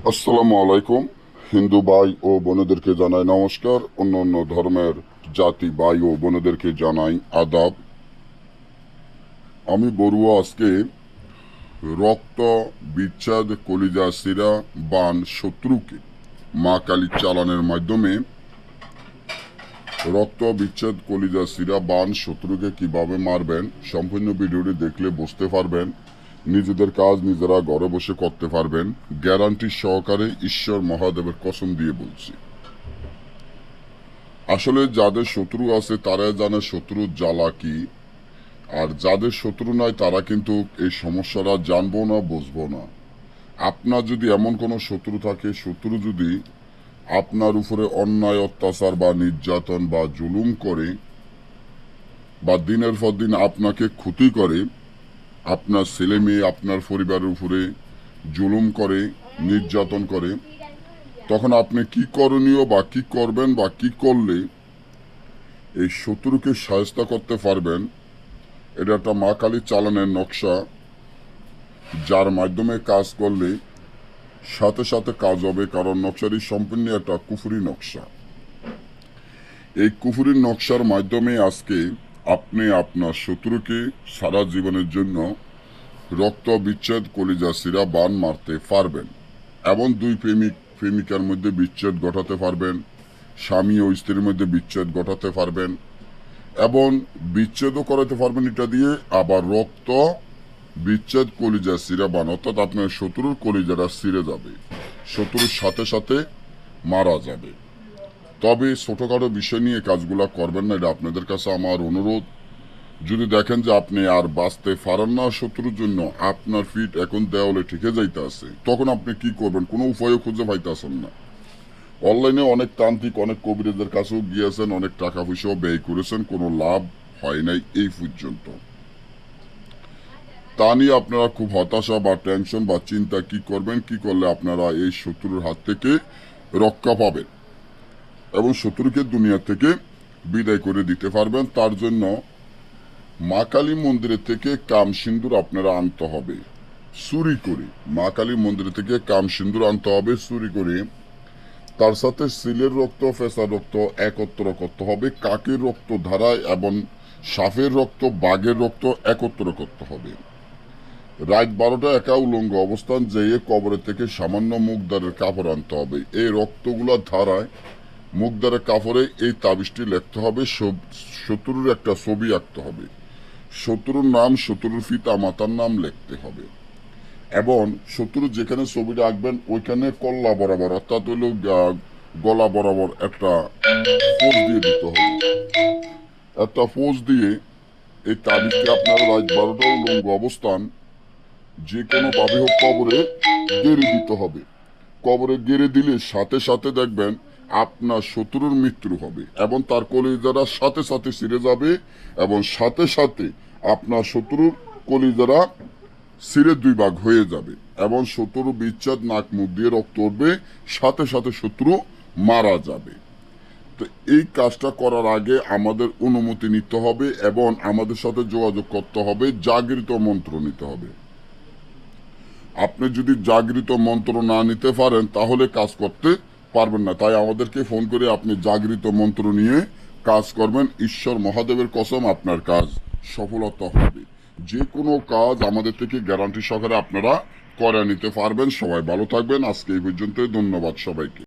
আসসালামু আলাইকুম। হিন্দু ভাই ও বোনেদেরকে জানাই নমস্কার। অন্য অন্য ধর্মের জাতি ভাই ও বোনেদেরকে জানাই আদাব। আমি বড়ুয়া আজকে রক্ত বিচ্ছেদ, কলিজা সিরা, বান, শত্রুকে মা কালী চালানের মাধ্যমে রক্ত বিচ্ছেদ, কলিজা সিরা, বান, শত্রুকে কীভাবে মারবেন, সম্পূর্ণ ভিডিওটি দেখলে বুঝতে পারবেন। নিজেদের কাজ নিজেরা ঘরে বসে করতে পারবেন গ্যারান্টি সহকারে ঈশ্বর মহাদেবের কসম দিয়ে বলছি। আসলে যাদের শত্রু আছে তারা জানে শত্রুর জ্বালা কি, আর যাদের শত্রু নয় তারা কিন্তু এই সমস্যাটা জানব না, বুঝব না। আপনার যদি এমন কোনো শত্রু থাকে, শত্রু যদি আপনার উপরে অন্যায়, অত্যাচার বা নির্যাতন বা জুলুম করে বা দিনের পর দিন আপনাকে ক্ষতি করে আপনার ছেলে মেয়ে আপনার পরিবারের উপরে জুলুম করে, নির্যাতন করে, তখন আপনি কি করণীয় বা কি করবেন বা কি করলে এই শত্রুকে সাহায্য করতে পারবেন? এটা একটা মা কালী চালানের নকশা, যার মাধ্যমে কাজ করলে সাথে সাথে কাজ হবে, কারণ নকশাটি সম্পূর্ণ একটা কুফুরি নকশা। এই কুফুরি নকশার মাধ্যমে আজকে আপনি আপনার শত্রুকে সারা জীবনের জন্য রক্ত বিচ্ছেদ কলিজা সিরা বান মারতে পারবেন এবং দুই প্রেমিক, প্রেমিকার মধ্যে বিচ্ছেদ ঘটাতে পারবেন, স্বামী ও স্ত্রীর মধ্যে বিচ্ছেদ ঘটাতে পারবেন, এবং বিচ্ছেদও করাতে পারবেন এটা দিয়ে আবার রক্ত বিচ্ছেদ কলিজা সিরা বান, অর্থাৎ আপনার শত্রুর কলিজারা সিরে যাবে, শত্রুর সাথে সাথে মারা যাবে। তবে ছোটোখাটো বিষয় নিয়ে কাজগুলো করবেন না, এটা আপনাদের কাছে আমার অনুরোধ। যদি দেখেন যে আপনি আর বাঁচতে পারেন না শত্রুর জন্য, আপনার ফিট এখন দেওয়ালে ঠেকে যাইতে আছে, তখন আপনি কি করবেন? কোনো উপায়ও খুঁজে পাইতেছেন না। অনলাইনে অনেক তান্ত্রিক, অনেক কবিরাজদের কাছেও গিয়েছেন, অনেক টাকা পয়সাও ব্যয় করেছেন, কোনো লাভ হয় নাই এই পর্যন্ত। তা নিয়ে আপনারা খুব হতাশা বা টেনশন বা চিন্তা কি করবেন, কি করলে আপনারা এই শত্রুর হাত থেকে রক্ষা পাবেন? এবং শত্রুকে দুনিয়া থেকে বিদায় করে দিতে পারবেন। তার জন্য মা কালী মন্দিরের থেকে কাম সিন্দুর আপনারা আনতে হবে। চুরি করে মা কালী মন্দির থেকে কাম সিন্দুর আনতে হবে, চুরি করে। তার সাথে সিলের রক্ত, ফেসার রক্ত একত্র করতে হবে, কাকের রক্ত ধারায় এবং সাপের রক্ত, বাঘের রক্ত একত্র করতে হবে। রাত বারোটা একা উলঙ্গ অবস্থান যেয়ে কবরের থেকে সামান্য মুখদারের কাপড় আনতে হবে। এই রক্তগুলা ধারায় মুখদারের কাপড়ে এই তাবিজটি লিখতে হবে শত্রুর একটা ছবি আঁকতে হবে। শত্রুর নাম, শত্রুর পিতা, মাতার নাম লিখতে হবে। এবং শত্রু যেখানে ছবিটা আঁকবেন, ওইখানে কল্লা বরাবর, অর্থাৎ হইল গলা বরাবর একটা পোজ দিয়ে দিতে হবে। একটা ফোজ দিয়ে এই তাবিজটি আপনারা রাত বারোটা উলঙ্গ অবস্থান যে কোনো ভাবে হোক কবরে গেড়ে দিতে হবে। কবরে গেড়ে দিলে সাথে সাথে দেখবেন আপনার শত্রুর মৃত্যু হবে এবং তার কলিজারা সাথে সাথে ছিঁড়ে যাবে এবং সাথে সাথে আপনার শত্রুর কলিজারা ছিঁড়ে দুই ভাগ হয়ে যাবে এবং শত্রু বিচ্ছেদ নাক মুখ দিয়ে রক্ত উঠবে, সাথে সাথে শত্রু মারা যাবে। তো এই কাজটা করার আগে আমাদের অনুমতি নিতে হবে এবং আমাদের সাথে যোগাযোগ করতে হবে, জাগৃত মন্ত্র নিতে হবে। আপনি যদি জাগৃত মন্ত্র না নিতে পারেন, তাহলে কাজ করতে পারবেন না। তাই আমাদেরকে ফোন করে আপনি জাগৃত মন্ত্র নিয়ে কাজ করবেন। ঈশ্বর মহাদেবের কসম আপনার কাজ সফলতা হবে। যে কোনো কাজ আমাদের থেকে গ্যারান্টি সহকারে আপনারা করে নিতে পারবেন। সবাই ভালো থাকবেন। আজকে এই পর্যন্ত ধন্যবাদ সবাইকে।